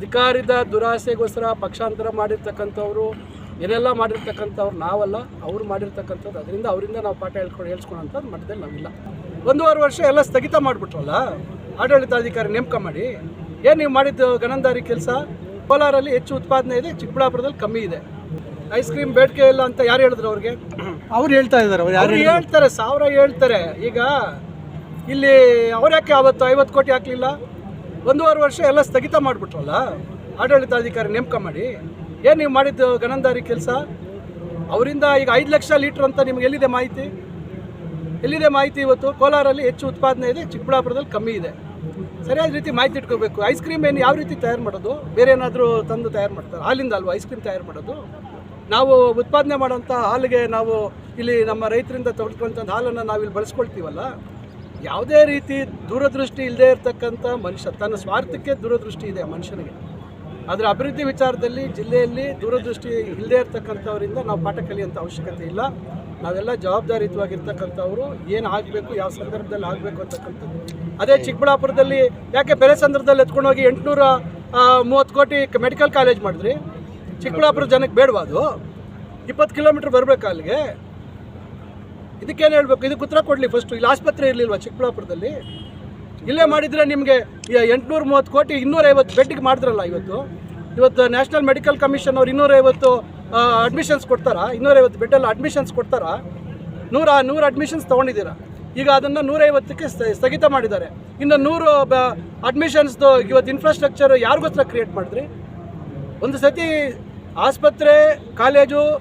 ಅಧಿಕಾರದ ದುರಾಸೆಗೋಸ್ಕರ ಪಕ್ಷಾಂತರ ಮಾಡಿರ್ತಕ್ಕಂಥವ್ರು ಏನೆಲ್ಲ ಮಾಡಿರ್ತಕ್ಕಂಥವ್ರು ನಾವಲ್ಲ ಅವ್ರು ಮಾಡಿರ್ತಕ್ಕಂಥದ್ದು ಅದರಿಂದ ಅವರಿಂದ ನಾವು ಪಾಠ ಹೇಳ್ಕೊಂಡು ಹೇಳ್ಸ್ಕೊಳಂಥದ್ದು ಮಟ್ಟದಲ್ಲಿ ನಾವಿಲ್ಲ. ಒಂದೂವರೆ ವರ್ಷ ಎಲ್ಲ ಸ್ಥಗಿತ ಮಾಡಿಬಿಟ್ರಲ್ಲ ಆಡಳಿತಾಧಿಕಾರಿ ನೇಮಕ ಮಾಡಿ ಏನು ನೀವು ಮಾಡಿದ್ದು ಗಣಂದಾರಿ ಕೆಲಸ? ಕೋಲಾರಲ್ಲಿ ಹೆಚ್ಚು ಉತ್ಪಾದನೆ ಇದೆ ಚಿಕ್ಕಬಳ್ಳಾಪುರದಲ್ಲಿ ಕಮ್ಮಿ ಇದೆ. ಐಸ್ ಕ್ರೀಮ್ ಬೇಡಿಕೆ ಇಲ್ಲ ಅಂತ ಯಾರು ಹೇಳಿದ್ರು ಅವ್ರಿಗೆ? ಅವ್ರು ಹೇಳ್ತಾ ಇದ್ದಾರೆ ಅವ್ರು ಯಾರು ಹೇಳ್ತಾರೆ ಸಾವಿರ ಹೇಳ್ತಾರೆ. ಈಗ ಇಲ್ಲಿ ಅವ್ರು ಯಾಕೆ ಅವತ್ತು ಐವತ್ತು ಕೋಟಿ ಹಾಕ್ಲಿಲ್ಲ? ಒಂದೂವರೆ ವರ್ಷ ಎಲ್ಲ ಸ್ಥಗಿತ ಮಾಡಿಬಿಟ್ರಲ್ಲ? ಆಡಳಿತಾಧಿಕಾರಿ ನೇಮಕ ಮಾಡಿ. ಏನು ನೀವು ಮಾಡಿದ್ದು ಗಣಂದಾರಿ ಕೆಲಸ? ಅವರಿಂದ ಈಗ ಐದು ಲಕ್ಷ ಲೀಟ್ರ್ ಅಂತ ನಿಮ್ಗೆ ಎಲ್ಲಿದೆ ಮಾಹಿತಿ? ಎಲ್ಲಿದೆ ಮಾಹಿತಿ ಇವತ್ತು? ಕೋಲಾರಲ್ಲಿ ಹೆಚ್ಚು ಉತ್ಪಾದನೆ ಇದೆ, ಚಿಕ್ಕಬಳ್ಳಾಪುರದಲ್ಲಿ ಕಮ್ಮಿ ಇದೆ. ಸರಿಯಾದ ರೀತಿ ಮಾಹಿತಿ ಇಟ್ಕೋಬೇಕು. ಐಸ್ ಕ್ರೀಮ್ ಏನು ಯಾವ ರೀತಿ ತಯಾರು ಮಾಡೋದು? ಬೇರೆ ಏನಾದರೂ ತಂದು ತಯಾರು ಮಾಡ್ತಾರೆ? ಹಾಲಿಂದ ಅಲ್ವಾ ಐಸ್ ಕ್ರೀಮ್ ತಯಾರು ಮಾಡೋದು? ನಾವು ಉತ್ಪಾದನೆ ಮಾಡೋಂಥ ಹಾಲಿಗೆ ನಾವು ಇಲ್ಲಿ ನಮ್ಮ ರೈತರಿಂದ ತೆಗೆದುಕೊಂಥ ಹಾಲನ್ನು ನಾವು ಇಲ್ಲಿ ಬಳಸ್ಕೊಳ್ತೀವಲ್ಲ? ಯಾವುದೇ ರೀತಿ ದೂರದೃಷ್ಟಿ ಇಲ್ಲದೇ ಇರತಕ್ಕಂಥ ಮನುಷ್ಯ, ತನ್ನ ಸ್ವಾರ್ಥಕ್ಕೆ ದೂರದೃಷ್ಟಿ ಇದೆ ಮನುಷ್ಯನಿಗೆ. ಅದರ ಅಭಿವೃದ್ಧಿ ವಿಚಾರದಲ್ಲಿ ಜಿಲ್ಲೆಯಲ್ಲಿ ದೂರದೃಷ್ಟಿ ಇಲ್ಲದೇ ಇರತಕ್ಕಂಥವರಿಂದ ನಾವು ಪಾಠ ಕಲಿಯುವಂಥ ಅವಶ್ಯಕತೆ ಇಲ್ಲ. ನಾವೆಲ್ಲ ಜವಾಬ್ದಾರಿಯುತವಾಗಿರ್ತಕ್ಕಂಥವ್ರು. ಏನು ಆಗಬೇಕು, ಯಾವ ಸಂದರ್ಭದಲ್ಲಿ ಆಗಬೇಕು ಅಂತಕ್ಕಂಥದ್ದು. ಅದೇ ಚಿಕ್ಕಬಳ್ಳಾಪುರದಲ್ಲಿ ಯಾಕೆ ಬೇರೆ ಸಂದರ್ಭದಲ್ಲಿ ಎತ್ಕೊಂಡು ಹೋಗಿ ಎಂಟುನೂರ ಮೂವತ್ತು ಕೋಟಿ ಮೆಡಿಕಲ್ ಕಾಲೇಜ್ ಮಾಡಿದ್ರಿ? ಚಿಕ್ಕಬಳ್ಳಾಪುರ ಜನಕ್ಕೆ ಬೇಡವಾ ಅದು? ಇಪ್ಪತ್ತು ಕಿಲೋಮೀಟ್ರ್ ಬರಬೇಕು ಅಲ್ಲಿಗೆ? ಇದಕ್ಕೇನು ಹೇಳಬೇಕು? ಇದಕ್ಕೆ ಉತ್ತರ ಕೊಡಲಿ ಫಸ್ಟು ಇಲ್ಲಿ ಆಸ್ಪತ್ರೆ ಇರಲಿಲ್ವಾ ಚಿಕ್ಕಬಳ್ಳಾಪುರದಲ್ಲಿ? ಇಲ್ಲೇ ಮಾಡಿದರೆ ನಿಮಗೆ ಎಂಟುನೂರ ಮೂವತ್ತು ಕೋಟಿ ಇನ್ನೂರೈವತ್ತು ಬೆಡ್ಗೆ ಮಾಡಿದ್ರಲ್ಲ ಇವತ್ತು. ಇವತ್ತು ನ್ಯಾಷನಲ್ ಮೆಡಿಕಲ್ ಕಮಿಷನ್ ಅವ್ರು ಇನ್ನೂರೈವತ್ತು ಅಡ್ಮಿಷನ್ಸ್ ಕೊಡ್ತಾರಾ? ಇನ್ನೂರೈವತ್ತು ಬೆಡ್ಡಲ್ಲಿ ಅಡ್ಮಿಷನ್ಸ್ ಕೊಡ್ತಾರಾ? ನೂರ, ನೂರು ಅಡ್ಮಿಷನ್ಸ್ ತೊಗೊಂಡಿದ್ದೀರಾ? ಈಗ ಅದನ್ನು ನೂರೈವತ್ತಕ್ಕೆ ಸ್ಥ- ಸ್ಥಗಿತ ಮಾಡಿದ್ದಾರೆ. ಇನ್ನು ನೂರು, ಬ ಅಡ್ಮಿಷನ್ಸ್ದು ಇವತ್ತು ಇನ್ಫ್ರಾಸ್ಟ್ರಕ್ಚರ್ ಯಾರಿಗೋಸ್ಕರ ಕ್ರಿಯೇಟ್ ಮಾಡಿದ್ರಿ? ಒಂದು ಸತಿ ಆಸ್ಪತ್ರೆ ಕಾಲೇಜು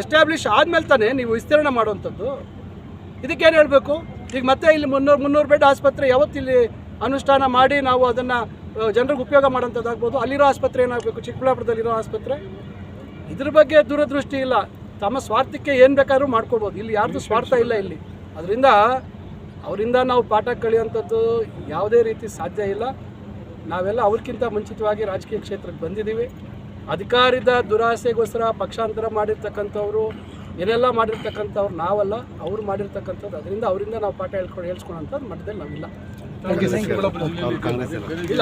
ಎಸ್ಟಾಬ್ಲಿಷ್ ಆದಮೇಲೆ ತಾನೇ ನೀವು ವಿಸ್ತರಣೆ ಮಾಡುವಂಥದ್ದು. ಇದಕ್ಕೇನು ಹೇಳಬೇಕು? ಈಗ ಮತ್ತೆ ಇಲ್ಲಿ ಮುನ್ನೂರು ಮುನ್ನೂರು ಬೆಡ್ ಆಸ್ಪತ್ರೆ ಯಾವತ್ತಿಲ್ಲಿ ಅನುಷ್ಠಾನ ಮಾಡಿ ನಾವು ಅದನ್ನು ಜನರಿಗೆ ಉಪಯೋಗ ಮಾಡೋಂಥದ್ದಾಗ್ಬೋದು ಅಲ್ಲಿರೋ ಆಸ್ಪತ್ರೆ ಏನಾಗಬೇಕು? ಚಿಕ್ಕಬಳ್ಳಾಪುರದಲ್ಲಿರೋ ಆಸ್ಪತ್ರೆ? ಇದ್ರ ಬಗ್ಗೆ ದೂರದೃಷ್ಟಿ ಇಲ್ಲ. ತಮ್ಮ ಸ್ವಾರ್ಥಕ್ಕೆ ಏನು ಬೇಕಾದ್ರೂ ಮಾಡ್ಕೋಬೋದು. ಇಲ್ಲಿ ಯಾರ್ದು ಸ್ವಾರ್ಥ ಇಲ್ಲ ಇಲ್ಲಿ. ಅದರಿಂದ ಅವರಿಂದ ನಾವು ಪಾಠ ಕಳಿಯುವಂಥದ್ದು ಯಾವುದೇ ರೀತಿ ಸಾಧ್ಯ ಇಲ್ಲ. ನಾವೆಲ್ಲ ಅವ್ರಿಗಿಂತ ಮುಂಚಿತವಾಗಿ ರಾಜಕೀಯ ಕ್ಷೇತ್ರಕ್ಕೆ ಬಂದಿದ್ದೀವಿ. ಅಧಿಕಾರದ ದುರಾಸೆಗೋಸ್ಕರ ಪಕ್ಷಾಂತರ ಮಾಡಿರ್ತಕ್ಕಂಥವ್ರು ಏನೆಲ್ಲ ಮಾಡಿರ್ತಕ್ಕಂಥವ್ರು ನಾವಲ್ಲ ಅವ್ರು ಮಾಡಿರ್ತಕ್ಕಂಥದ್ದು. ಅದರಿಂದ ಅವರಿಂದ ನಾವು ಪಾಠ ಹೇಳ್ಕೊಂಡು ಹೇಳ್ಸ್ಕೊಳಂಥದ್ದು ಮಟ್ಟದಲ್ಲಿ ನಾವಿಲ್ಲ. ಥ್ಯಾಂಕ್ ಯು ಇಲ್ಲ.